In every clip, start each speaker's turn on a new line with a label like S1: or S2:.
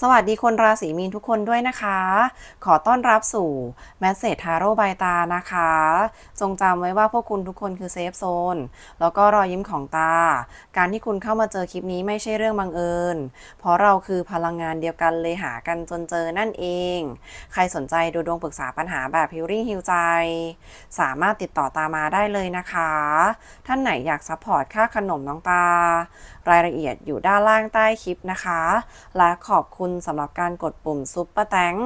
S1: สวัสดีคนราศีมีนทุกคนด้วยนะคะ ขอต้อนรับสู่แมสเซจทาโร่บายตานะคะ จงจำไว้ว่าพวกคุณทุกคนคือเซฟโซน แล้วก็รอยยิ้มของตา การที่คุณเข้ามาเจอคลิปนี้ไม่ใช่เรื่องบังเอิญ เพราะเราคือพลังงานเดียวกันเลยหากันจนเจอนั่นเอง ใครสนใจดูดวงปรึกษาปัญหาแบบฮิลลิ่งฮิลใจ สามารถติดต่อตามาได้เลยนะคะ ท่านไหนอยากซัพพอร์ตค่าขนมน้องตา รายละเอียดอยู่ด้านล่างใต้คลิปนะคะ และขอบคุณสำหรับการกดปุ่มซุปเปอร์แตง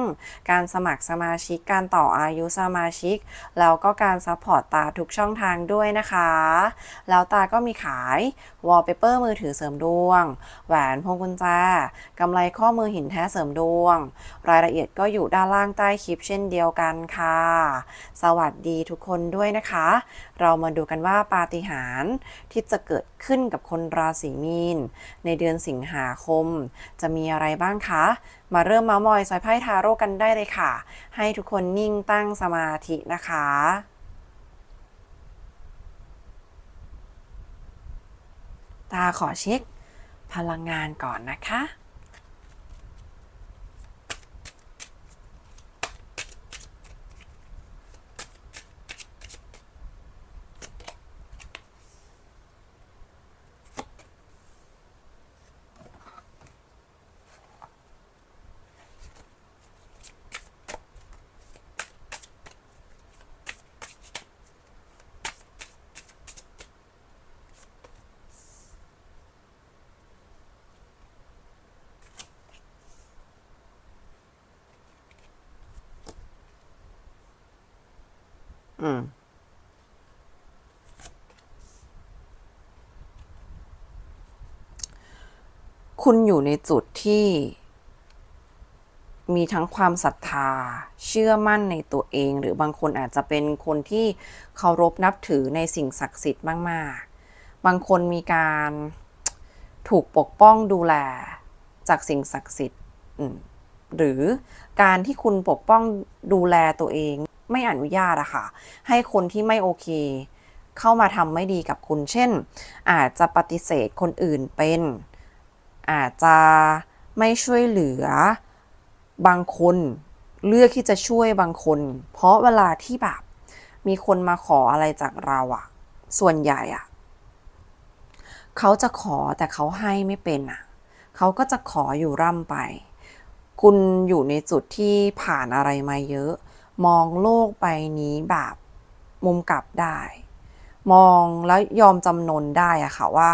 S1: การสมัครสมาชิกการต่ออายุสมาชิก แล้วก็การซัพพอร์ตตาทุกช่องทางด้วยนะคะ แล้วตาก็มีขายวอลเปเปอร์มือถือเสริมดวง แหวนพวงกุญแจกำไรข้อมือหินแท้เสริมดวง รายละเอียดก็อยู่ด้านล่างใต้คลิปเช่นเดียวกันค่ะ สวัสดีทุกคนด้วยนะคะ เรามาดูกันว่าปาฏิหาริย์ที่จะเกิด ขึ้นกับคนราศีมีน ในเดือนสิงหาคม จะมีอะไรบ้างคะ มาเริ่มมามอยซอยไพ่ทาโร่กันได้เลยค่ะ ให้ทุกคนนิ่งตั้งสมาธินะคะตาขอเช็คพลังงานก่อนนะคะ อืมคุณอยู่ในจุดที่มีทั้งความศรัทธา เชื่อมั่นในตัวเอง หรือบางคนอาจจะเป็นคนที่เคารพนับถือในสิ่งศักดิ์สิทธิ์มาก ๆ บางคนมีการถูกปกป้องดูแลจากสิ่งศักดิ์สิทธิ์หรือการที่คุณปกป้องดูแลตัวเอง ไม่อนุญาตอะค่ะ ให้คนที่ไม่โอเค เข้ามาทำไม่ดีกับคุณ เช่น อาจจะปฏิเสธคนอื่นเป็น อาจจะไม่ช่วยเหลือบางคนเลือกที่จะช่วยบางคน เพราะเวลาที่แบบมีคนมาขออะไรจากเราอะส่วนใหญ่อะเขาจะขอแต่เขาให้ไม่เป็นอะเขาก็จะขออยู่ร่ำไป คุณอยู่ในจุดที่ผ่านอะไรมาเยอะ มองโลกใบนี้แบบมุมกลับได้ มองแล้วยอมจำนนได้อะค่ะว่า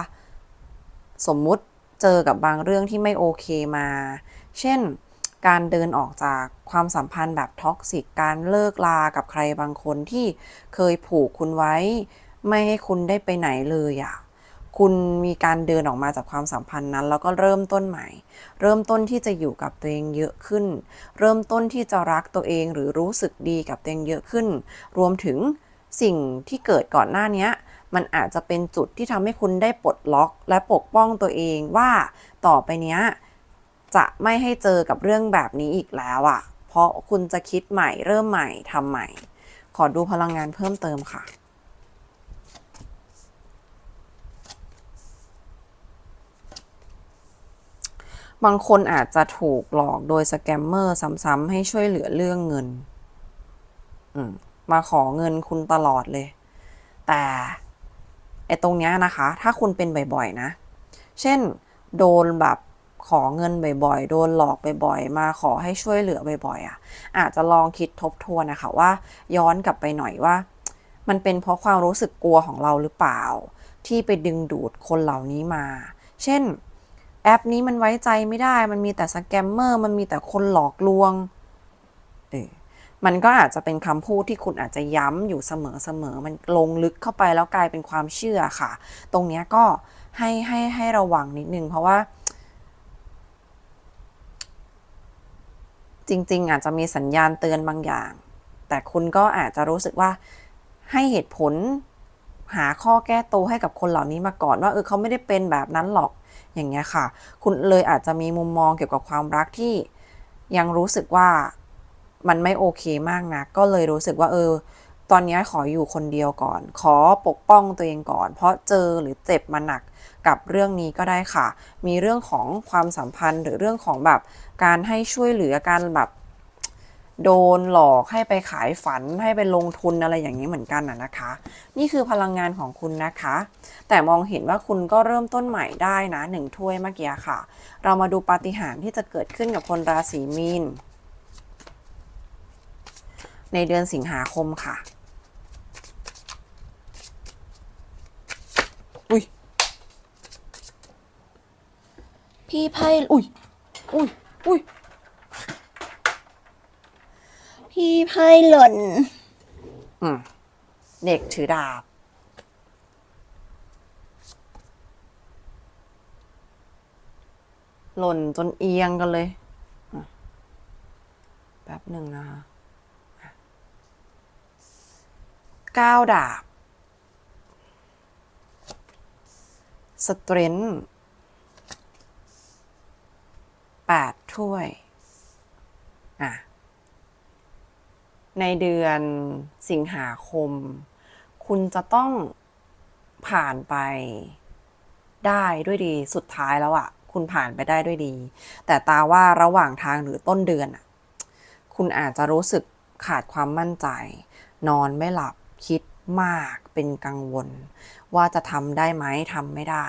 S1: สมมุติเจอกับบางเรื่องที่ไม่โอเคมา เช่น การเดินออกจากความสัมพันธ์แบบท็อกซิก การเลิกลากับใครบางคนที่เคยผูกคุณไว้ ไม่ให้คุณได้ไปไหนเลยอะ คุณมีการเดินออกมาจากความสัมพันธ์นั้น แล้วก็เริ่มต้นใหม่ เริ่มต้นที่จะอยู่กับตัวเองเยอะขึ้น เริ่มต้นที่จะรักตัวเองหรือรู้สึกดีกับตัวเองเยอะขึ้น รวมถึงสิ่งที่เกิดก่อนหน้านี้มันอาจจะเป็นจุดที่ทำให้คุณได้ปลดล็อก และปกป้องตัวเองว่าต่อไปเนี้ยจะไม่ให้เจอกับเรื่องแบบนี้อีกแล้วอะ่ะ เพราะคุณจะคิดใหม่เริ่มใหม่ทำใหม่ ขอดูพลังงานเพิ่มเติมค่ะ บางคนอาจจะถูกหลอกโดยสแกมเมอร์ซ้ำๆให้ช่วยเหลือเรื่องเงินอืมมาขอเงินคุณตลอดเลย แต่ไอ้ตรงเนี้ยนะคะ ถ้าคุณเป็นบ่อยๆนะ เช่น โดนแบบขอเงินบ่อยๆ โดนหลอกบ่อยๆ มาขอให้ช่วยเหลือบ่อยๆอะ อาจจะลองคิดทบทวนนะคะว่า ย้อนกลับไปหน่อยว่า มันเป็นเพราะความรู้สึกกลัวของเราหรือเปล่า ที่ไปดึงดูดคนเหล่านี้มา เช่น แอปนี้มันไว้ใจไม่ได้ มันมีแต่สแกมเมอร์ มันมีแต่คนหลอกลวงเออมันก็อาจจะเป็นคำพูดที่คุณอาจจะย้ำอยู่เสมอๆ มันลงลึกเข้าไปแล้วกลายเป็นความเชื่อค่ะ ตรงเนี้ยก็ให้ให้ให้ระวังนิดนึงเพราะว่า จริง ๆ อาจจะมีสัญญาณเตือนบางอย่าง แต่คุณก็อาจจะรู้สึกว่าให้เหตุผล หาข้อแก้ตัวให้กับคนเหล่านี้มาก่อนว่าเออเขาไม่ได้เป็นแบบนั้นหรอกอย่างเงี้ยค่ะ คุณเลยอาจจะมีมุมมองเกี่ยวกับความรักที่ยังรู้สึกว่ามันไม่โอเคมากนะก็เลยรู้สึกว่าเออ ตอนนี้ขออยู่คนเดียวก่อน ขอปกป้องตัวเองก่อน เพราะเจอหรือเจ็บมาหนักกับเรื่องนี้ก็ได้ค่ะ มีเรื่องของความสัมพันธ์หรือเรื่องของแบบการให้ช่วยเหลือการแบบ โดนหลอกให้ไปขายฝันให้ไปลงทุนอะไรอย่างนี้เหมือนกันนะนะคะ นี่คือพลังงานของคุณนะคะ แต่มองเห็นว่าคุณก็เริ่มต้นใหม่ได้นะหนึ่งถ้วยเมื่อกี้ค่ะ เรามาดูปาฏิหาริย์ที่จะเกิดขึ้นกับคนราศีมีนในเดือนสิงหาคมค่ะ อุ้ย
S2: พี่ไพ่ อุ้ย
S1: อุ้ย อุ้ย
S2: พี่ไพ่หล่น
S1: อืม เด็กถือดาบ หล่นจนเอียงกันเลยแป๊บหนึ่งนะคะก้าวดาบ สเตรนท์แปดถ้วย อะ ในเดือนสิงหาคม คุณจะต้องผ่านไปได้ด้วยดีสุดท้ายแล้วอะ่ะคุณผ่านไปได้ด้วยดี แต่ตาว่าระหว่างทางหรือต้นเดือนอะคุณอาจจะรู้สึกขาดความมั่นใจ นอนไม่หลับคิดมากเป็นกังวล ว่าจะทำได้ไหมทำไม่ได้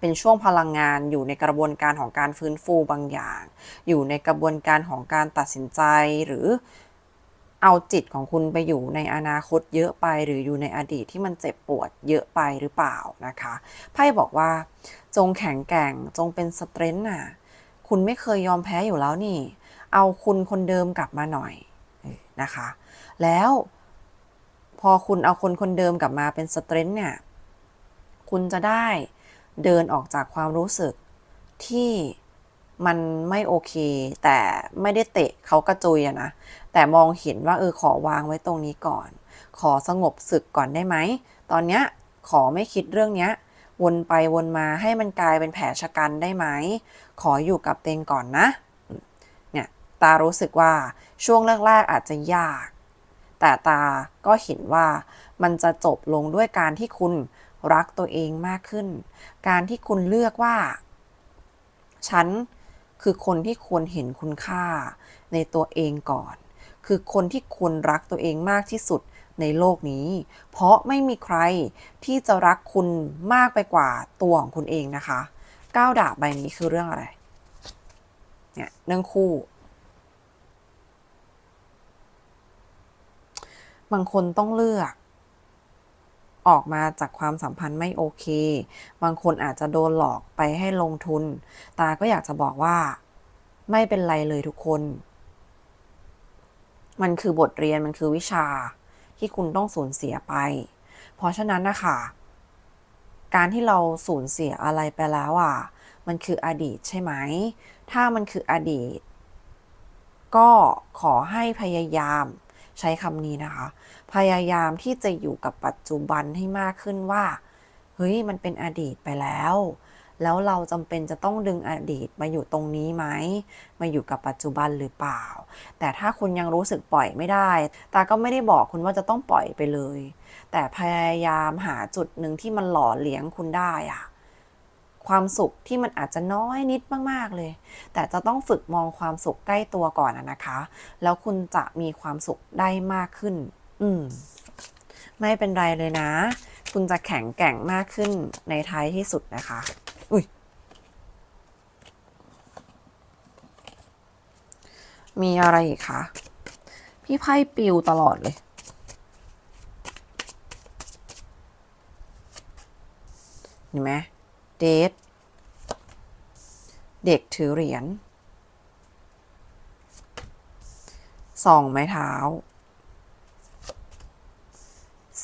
S1: เป็นช่วงพลังงานอยู่ในกระบวนการของการฟื้นฟูบางอย่าง อยู่ในกระบวนการของการตัดสินใจหรือ เอาจิตของคุณไปอยู่ในอนาคตเยอะไปหรืออยู่ในอดีตที่มันเจ็บปวดเยอะไปหรือเปล่านะคะไพ่บอกว่า จงแข็งแกร่งจงเป็นสเตรนท์น่ะ คุณไม่เคยยอมแพ้อยู่แล้วนี่ เอาคุณคนเดิมกลับมาหน่อยนะคะ แล้วพอคุณเอาคนคนเดิมกลับมาเป็นสเตรนท์เนี่ย คุณจะได้เดินออกจากความรู้สึกที่มันไม่โอเค แต่ไม่ได้เตะเขากระจุยอะนะ แต่มองเห็นว่าเออขอวางไว้ตรงนี้ก่อน ขอสงบศึกก่อนได้ไหม ตอนเนี้ยขอไม่คิดเรื่องเนี้ย วนไปวนมาให้มันกลายเป็นแผลชะกันได้ไหม ขออยู่กับเตงก่อนนะ เนี่ยตารู้สึกว่าช่วงแรกๆอาจจะยาก แต่ตาก็เห็นว่ามันจะจบลงด้วยการที่คุณรักตัวเองมากขึ้น การที่คุณเลือกว่า ฉันคือคนที่ควรเห็นคุณค่าในตัวเองก่อน คือคนที่ควรรักตัวเองมากที่สุดในโลกนี้ เพราะไม่มีใครที่จะรักคุณมากไปกว่าตัวของคุณเองนะคะก้าวดาบใบนี้คือเรื่องอะไร เนี่ยเรื่องคู่ บางคนต้องเลือก ออกมาจากความสัมพันธ์ไม่โอเค บางคนอาจจะโดนหลอกไปให้ลงทุน ตาก็อยากจะบอกว่า ไม่เป็นไรเลยทุกคน มันคือบทเรียนมันคือวิชาที่คุณต้องสูญเสียไป เพราะฉะนั้นนะคะ การที่เราสูญเสียอะไรไปแล้วอะ มันคืออดีตใช่ไหม ถ้ามันคืออดีต ก็ขอให้พยายามใช้คำนี้นะคะ พยายามที่จะอยู่กับปัจจุบันให้มากขึ้นว่า เฮ้ย มันเป็นอดีตไปแล้ว แล้วเราจำเป็นจะต้องดึงอดีตมาอยู่ตรงนี้ไหมมาอยู่กับปัจจุบันหรือเปล่า แต่ถ้าคุณยังรู้สึกปล่อยไม่ได้ ตาก็ไม่ได้บอกคุณว่าจะต้องปล่อยไปเลย แต่พยายามหาจุดหนึ่งที่มันหล่อเลี้ยงคุณได้อะความสุขที่มันอาจจะน้อยนิดมาก ๆ เลย แต่จะต้องฝึกมองความสุขใกล้ตัวก่อนนะคะ แล้วคุณจะมีความสุขได้มากขึ้น อืม ไม่เป็นไรเลยนะ คุณจะแข็งแกร่งมากขึ้นในท้ายที่สุดนะคะ อุ้ยมีอะไรอีกคะพี่ไพ่ปิวตลอดเลย เห็นไหมเดทเด็กถือเหรียญสองไม้เท้า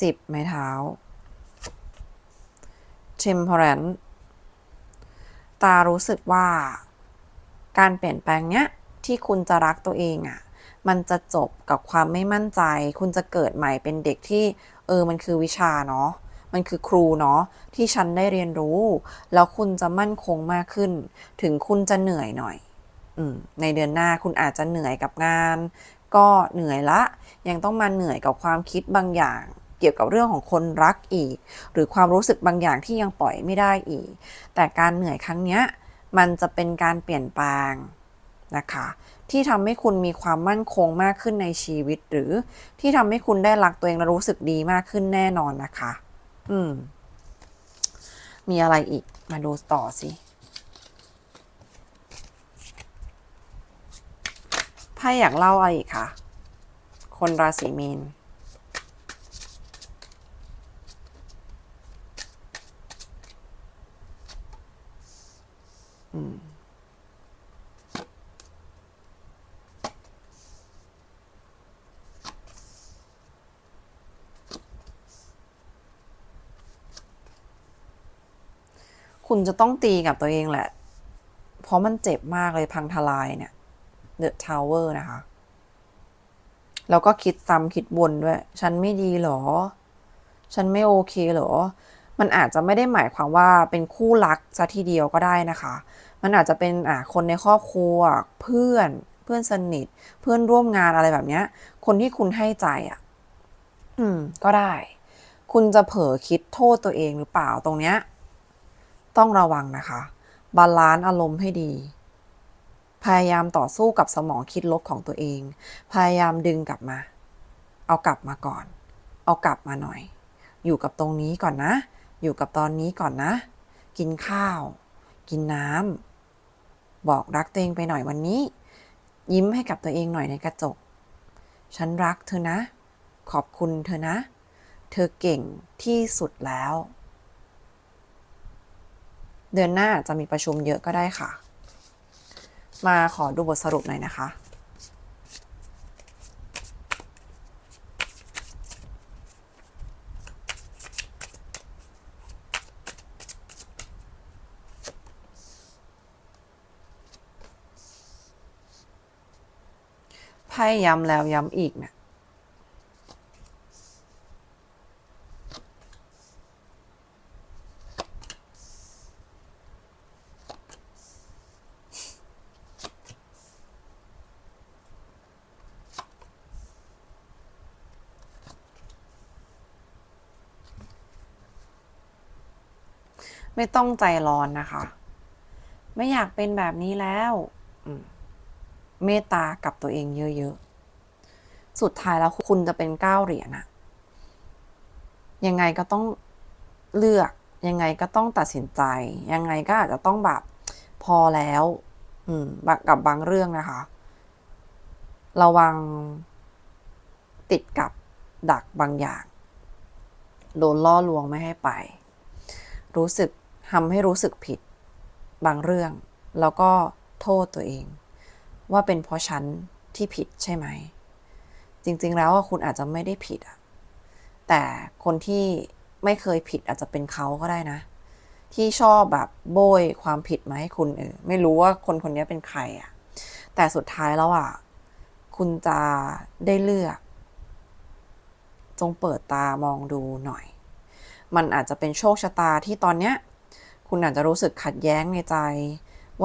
S1: สิบไม้เท้า temperance ตารู้สึกว่า การเปลี่ยนแปลงเนี้ยที่คุณจะรักตัวเองอะ่ะ มันจะจบกับความไม่มั่นใจ คุณจะเกิดใหม่เป็นเด็กที่ เออมันคือวิชาเนาะมันคือครูเนาะที่ฉันได้เรียนรู้ แล้วคุณจะมั่นคงมากขึ้น ถึงคุณจะเหนื่อยหน่อยอืมในเดือนหน้าคุณอาจจะเหนื่อยกับงาน ก็เหนื่อยละ ยังต้องมาเหนื่อยกับความคิดบางอย่าง เกี่ยวกับเรื่องของคนรักอีก หรือความรู้สึกบางอย่างที่ยังปล่อยไม่ได้อีก แต่การเหนื่อยครั้งนี้มันจะเป็นการเปลี่ยนแปลงนะคะ ที่ทำให้คุณมีความมั่นคงมากขึ้นในชีวิต หรือที่ทำให้คุณได้รักตัวเองและรู้สึกดีมากขึ้นแน่นอนนะคะ อืม มีอะไรอีกมาดูต่อสิไพ่อยากเล่าอะไรอีกคะคนราศีมีน คุณจะต้องตีกับตัวเองแหละ เพราะมันเจ็บมากเลยพังทลายเนี่ย The Tower นะคะ แล้วก็คิดซ้ำคิดวนด้วย ฉันไม่ดีหรอ ฉันไม่โอเคหรอ มันอาจจะไม่ได้หมายความว่าเป็นคู่รักซะทีเดียวก็ได้นะคะ มันอาจจะเป็นอ่าคนในครอบครัวเพื่อนเพื่อนสนิท เพื่อนร่วมงานอะไรแบบเนี้ย คนที่คุณให้ใจอะ อืม ก็ได้ คุณจะเผลอคิดโทษตัวเองหรือเปล่าตรงเนี้ย ต้องระวังนะคะ บาลานซ์อารมณ์ให้ดี พยายามต่อสู้กับสมองคิดลบของตัวเอง พยายามดึงกลับมา เอากลับมาก่อน เอากลับมาหน่อย อยู่กับตรงนี้ก่อนนะ อยู่กับตอนนี้ก่อนนะ กินข้าว กินน้ำ บอกรักตัวเองไปหน่อยวันนี้ ยิ้มให้กับตัวเองหน่อยในกระจก ฉันรักเธอนะ ขอบคุณเธอนะ เธอเก่งที่สุดแล้ว เดือนหน้าอาจจะมีประชุมเยอะก็ได้ค่ะ มาขอดูบทสรุปหน่อยนะคะไพ่ย้ำแล้วย้ำอีกเนี่ย ไม่ต้องใจร้อนนะคะ ไม่อยากเป็นแบบนี้แล้วเมตตากับตัวเองเยอะๆ สุดท้ายแล้วคุณจะเป็นเก้าเหรียญอะยังไงก็ต้องเลือก ยังไงก็ต้องตัดสินใจ ยังไงก็อาจจะต้องแบบพอแล้ว อืมกับบางเรื่องนะคะ ระวังติดกับดักบางอย่าง โดนล่อลวงไม่ให้ไป รู้สึก ทำให้รู้สึกผิดบางเรื่อง แล้วก็โทษตัวเอง ว่าเป็นเพราะฉันที่ผิดใช่ไหม จริง ๆ แล้วคุณอาจจะไม่ได้ผิดอะแต่คนที่ไม่เคยผิดอาจจะเป็นเขาก็ได้นะ ที่ชอบแบบโบยความผิดมาให้คุณเออไม่รู้ว่าคนคนนี้เป็นใครอะแต่สุดท้ายแล้วอะคุณจะได้เลือก จงเปิดตามองดูหน่อย มันอาจจะเป็นโชคชะตาที่ตอนเนี้ย คุณอาจจะรู้สึกขัดแย้งในใจ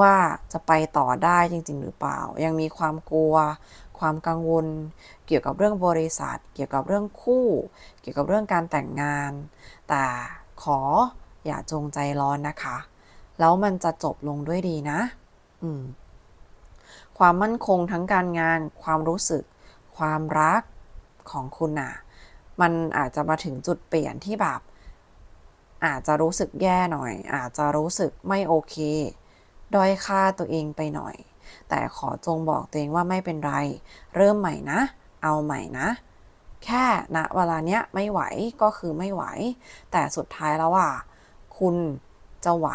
S1: ว่าจะไปต่อได้จริง ๆ หรือเปล่า ยังมีความกลัว ความกังวล เกี่ยวกับเรื่องบริษัท เกี่ยวกับเรื่องคู่ เกี่ยวกับเรื่องการแต่งงาน แต่ขออย่าจงใจร้อนนะคะ แล้วมันจะจบลงด้วยดีนะ อืมความมั่นคงทั้งการงาน ความรู้สึก ความรักของคุณน่ะ มันอาจจะมาถึงจุดเปลี่ยนที่แบบ อาจจะรู้สึกแย่หน่อย อาจจะรู้สึกไม่โอเค ด้อยค่าตัวเองไปหน่อย แต่ขอจงบอกตัวเองว่าไม่เป็นไร เริ่มใหม่นะ เอาใหม่นะ แค่ณเวลาเนี้ยไม่ไหวก็คือไม่ไหว แต่สุดท้ายแล้วอะคุณจะไหว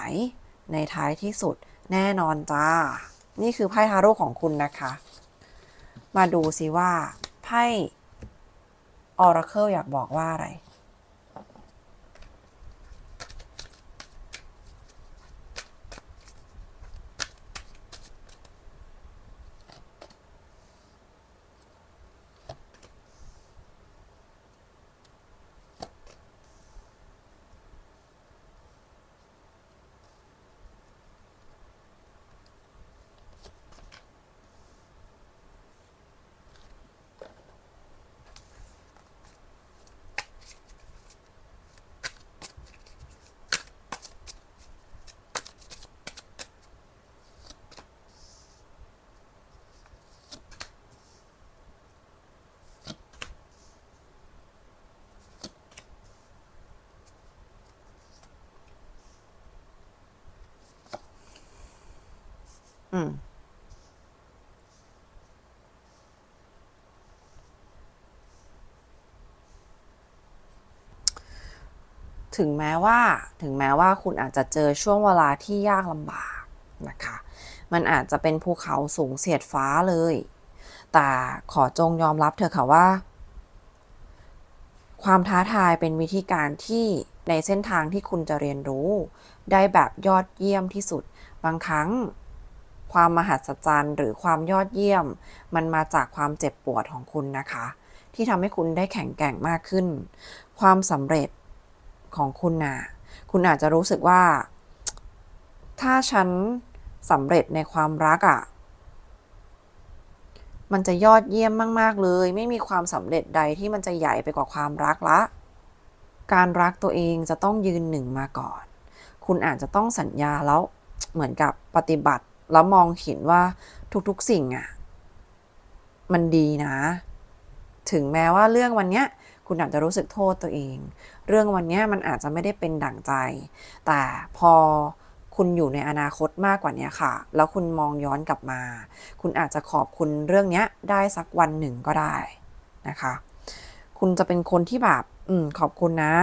S1: ในท้ายที่สุดแน่นอนจ้า นี่คือไพ่ทาโร่ของคุณนะคะ มาดูสิว่าไพ่ออราเคิลอยากบอกว่าอะไร ถึงแม้ว่าถึงแม้ว่าคุณอาจจะเจอช่วงเวลาที่ยากลำบากนะคะ มันอาจจะเป็นภูเขาสูงเสียดฟ้าเลย แต่ขอจงยอมรับเถอะค่ะว่า ความท้าทายเป็นวิธีการที่ในเส้นทางที่คุณจะเรียนรู้ ได้แบบยอดเยี่ยมที่สุด บางครั้ง ความมหัศจรรย์หรือความยอดเยี่ยม มันมาจากความเจ็บปวดของคุณนะคะ ที่ทำให้คุณได้แข็งแกร่งมากขึ้น ความสำเร็จ ของคุณน่ะคุณอาจจะรู้สึกว่า ถ้าฉันสำเร็จในความรักอะ่ะ มันจะยอดเยี่ยมมาก ๆ เลย ไม่มีความสำเร็จใดที่มันจะใหญ่ไปกว่าความรักละ การรักตัวเองจะต้องยืนหนึ่งมาก่อน คุณอาจจะต้องสัญญาแล้วเหมือนกับปฏิบัติแล้วมองเห็นว่าทุกๆสิ่งอะ่ะ มันดีนะ ถึงแม้ว่าเรื่องวันเนี้ย คุณอาจจะรู้สึกโทษตัวเอง เรื่องวันนี้มันอาจจะไม่ได้เป็นดั่งใจ แต่พอคุณอยู่ในอนาคตมากกว่านี้ค่ะ แล้วคุณมองย้อนกลับมา คุณอาจจะขอบคุณเรื่องนี้ได้สักวันหนึ่งก็ได้นะคะ คุณจะเป็นคนที่แบบอืมขอบคุณนะ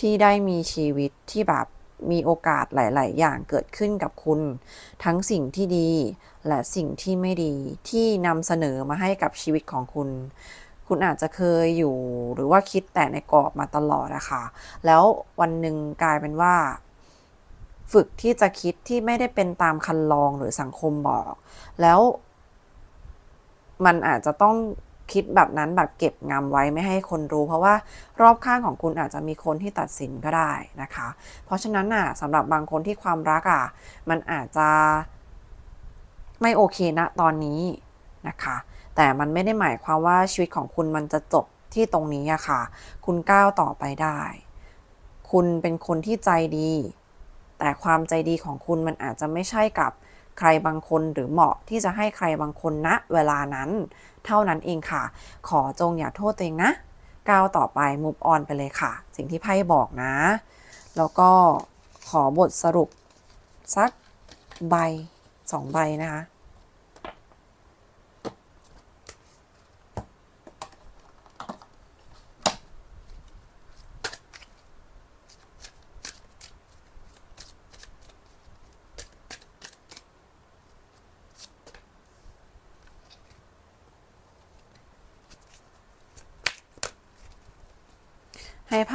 S1: ที่ได้มีชีวิตที่แบบมีโอกาสหลาย ๆ อย่างเกิดขึ้นกับคุณ ทั้งสิ่งที่ดีและสิ่งที่ไม่ดีที่นำเสนอมาให้กับชีวิตของคุณ คุณอาจจะเคยอยู่หรือว่าคิดแต่ในกรอบมาตลอดอะค่ะ แล้ววันหนึ่งกลายเป็นว่า ฝึกที่จะคิดที่ไม่ได้เป็นตามคันลองหรือสังคมบอก แล้ว มันอาจจะต้องคิดแบบนั้นแบบเก็บงำไว้ไม่ให้คนรู้ เพราะว่ารอบข้างของคุณอาจจะมีคนที่ตัดสินก็ได้นะคะ เพราะฉะนั้นน่ะสำหรับบางคนที่ความรักอะมันอาจจะไม่โอเคนะตอนนี้นะคะ แต่มันไม่ได้หมายความว่าชีวิตของคุณมันจะจบที่ตรงนี้อะค่ะ คุณก้าวต่อไปได้ คุณเป็นคนที่ใจดี แต่ความใจดีของคุณมันอาจจะไม่ใช่กับใครบางคนหรือเหมาะที่จะให้ใครบางคนณเวลานั้น เท่านั้นเองค่ะ ขอจงอย่าโทษตัวเองนะ ก้าวต่อไปมุ v ออนไปเลยค่ะ สิ่งที่ไพ่บอกนะ แล้วก็ขอบทสรุปสักใบสองใบนะคะ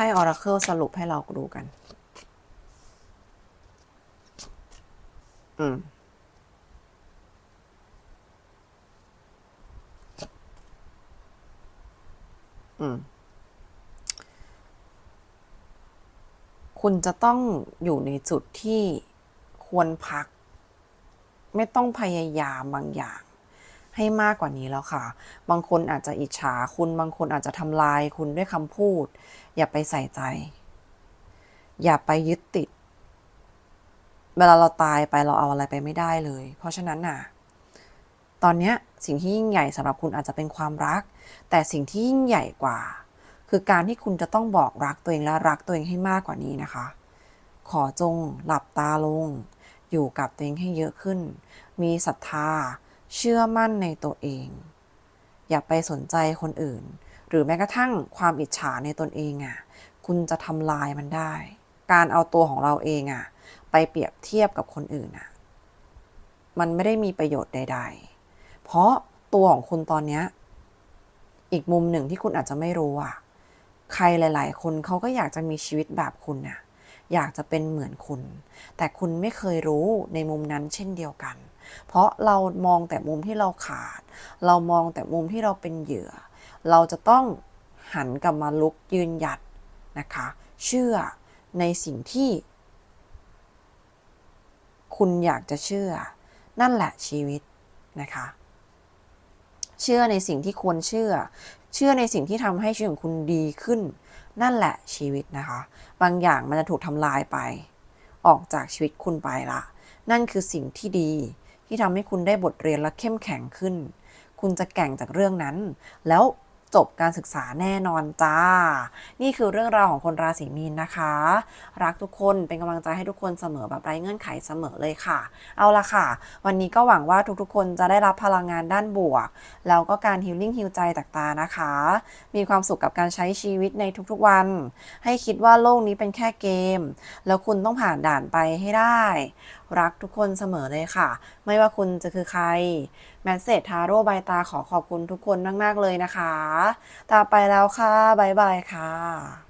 S1: ให้ไพ่ออราเคิลสรุปให้เราดูกัน อืมอืม คุณจะต้องอยู่ในจุดที่ควรพัก ไม่ต้องพยายามบางอย่าง ให้มากกว่านี้แล้วค่ะ บางคนอาจจะอิจฉาคุณบางคนอาจจะทำลายคุณด้วยคำพูด อย่าไปใส่ใจ อย่าไปยึดติด เวลาเราตายไปเราเอาอะไรไปไม่ได้เลย เพราะฉะนั้นน่ะ ตอนเนี้สิ่งที่ยิ่งใหญ่สำหรับคุณอาจจะเป็นความรัก แต่สิ่งที่ยิ่งใหญ่กว่า คือการที่คุณจะต้องบอกรักตัวเองและรักตัวเองให้มากกว่านี้นะคะ ขอจงหลับตาลง อยู่กับตัวเองให้เยอะขึ้น มีศรัทธา เชื่อมั่นในตัวเอง อย่าไปสนใจคนอื่น หรือแม้กระทั่งความอิจฉาในตนเองอะ่ะ คุณจะทำลายมันได้ การเอาตัวของเราเองอะ่ะ ไปเปรียบเทียบกับคนอื่นอะ มันไม่ได้มีประโยชน์ใด ๆ เพราะตัวของคุณตอนเนี้ยอีกมุมหนึ่งที่คุณอาจจะไม่รู้อะ ใครหลาย ๆ คนเขาก็อยากจะมีชีวิตแบบคุณน่ะ อยากจะเป็นเหมือนคุณ แต่คุณไม่เคยรู้ในมุมนั้นเช่นเดียวกัน เพราะเรามองแต่มุมที่เราขาด เรามองแต่มุมที่เราเป็นเหยื่อ เราจะต้องหันกลับมาลุกยืนหยัดนะคะ เชื่อในสิ่งที่ คุณอยากจะเชื่อ นั่นแหละชีวิตนะคะ เชื่อในสิ่งที่ควรเชื่อ เชื่อในสิ่งที่ทำให้ชีวิตของคุณดีขึ้น นั่นแหละชีวิตนะคะ บางอย่างมันจะถูกทำลายไป ออกจากชีวิตคุณไปละ นั่นคือสิ่งที่ดี ที่ทำให้คุณได้บทเรียนและเข้มแข็งขึ้น คุณจะแก่งจากเรื่องนั้น แล้ว จบการศึกษาแน่นอนจ้า นี่คือเรื่องราวของคนราศีมีนนะคะ รักทุกคนเป็นกำลังใจให้ทุกคนเสมอแบบไร้เงื่อนไขเสมอเลยค่ะ เอาละค่ะ วันนี้ก็หวังว่าทุกๆ คนจะได้รับพลังงานด้านบวก แล้วก็การฮิลลิ่งฮิลใจต่างๆนะคะ มีความสุขกับการใช้ชีวิตในทุกๆวัน ให้คิดว่าโลกนี้เป็นแค่เกม แล้วคุณต้องผ่านด่านไปให้ได้ รักทุกคนเสมอเลยค่ะ ไม่ว่าคุณจะคือใคร แมสเซจทาโร่ใบตาขอขอบคุณทุกคนมาก ๆ เลยนะคะ ตาไปแล้วค่ะ บ๊ายบายค่ะ